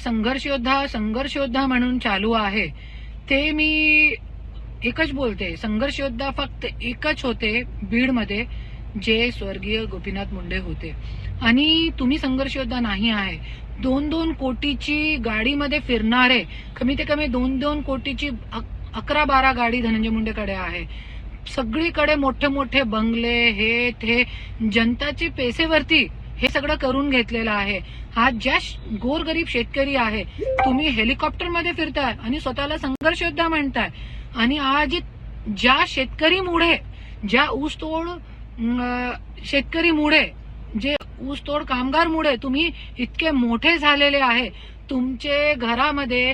संघर्षयोद्धा संघर्षयोद्धा म्हणून चालू आहे. ते मी एकच बोलते. संघर्षयोद्धा फक्त एकच होते बीडमध्ये जे स्वर्गीय गोपीनाथ मुंडे होते. आणि तुम्ही संघर्षयोद्धा नाही आहे. दोन दोन कोटीची गाडीमध्ये फिरणारे कमी ते कमी दोन दोन कोटीची अक- अकरा बारा गाडी धनंजय मुंडेकडे आहे. सगळीकडे मोठे मोठे बंगले हे ते जनताची पैसेवरती हे सगळं करून घेतलेलं आहे. हा ज्या गोरगरीब शेतकरी आहे तुम्ही हेलिकॉप्टरमध्ये फिरताय आणि स्वतःला संघर्ष योद्धा म्हणताय. आणि आज ज्या शेतकरीमुळे ज्या ऊसतोड शेतकरी शेतकरीमुळे जे ऊसतोड कामगारमुळे तुम्ही इतके मोठे झालेले आहे तुमचे घरामध्ये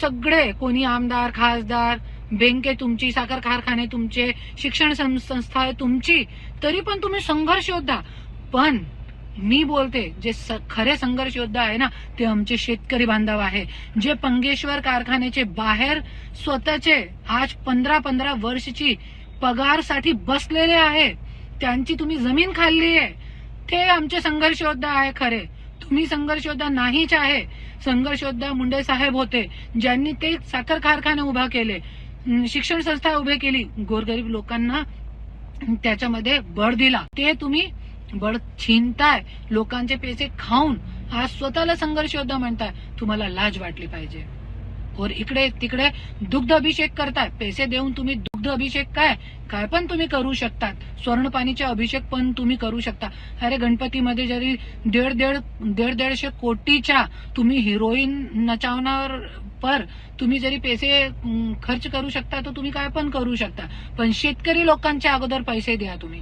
सगळे कोणी आमदार खासदार बँके तुमची साखर कारखाने तुमचे शिक्षण सं- संस्था आहे तुमची तरी पण तुम्ही संघर्ष योद्धा पण मी बोलते जे खरे संघर्ष योद्धा आहे ना ते आमचे शेतकरी बांधव आहे. जे पंगेश्वर कारखान्याचे बाहेर स्वतःचे आज पंधरा पंधरा वर्षची पगारसाठी बसलेले आहे. त्यांची तुम्ही जमीन खाल्ली आहे. ते आमचे संघर्ष योद्धा आहे खरे. तुम्ही संघर्ष योद्धा नाहीच आहे. संघर्ष योद्धा मुंडे साहेब होते ज्यांनी ते साखर कारखाने उभा केले शिक्षण संस्था उभे केली गोरगरीब लोकांना त्याच्यामध्ये बळ दिला. ते तुम्ही बळ छिनताय लोकांचे पैसे खाऊन आज स्वतःला संघर्ष योद्धा म्हणताय तुम्हाला लाज वाटली पाहिजे. और इकडे तिकडे दुग्ध अभिषेक करताय पैसे देऊन तुम्ही दुग्ध अभिषेक काय? काय पण तुम्ही करू शकतात. स्वर्णपाणीचे अभिषेक पण तुम्ही करू शकता. अरे गणपतीमध्ये जरी दीड दीड दीड दीडशे कोटीच्या तुम्ही हिरोईन नचावणार पर तुम्ही जरी पैसे खर्च करू शकता तर तुम्ही काय पण करू शकता. पण शेतकरी लोकांच्या अगोदर पैसे द्या तुम्ही.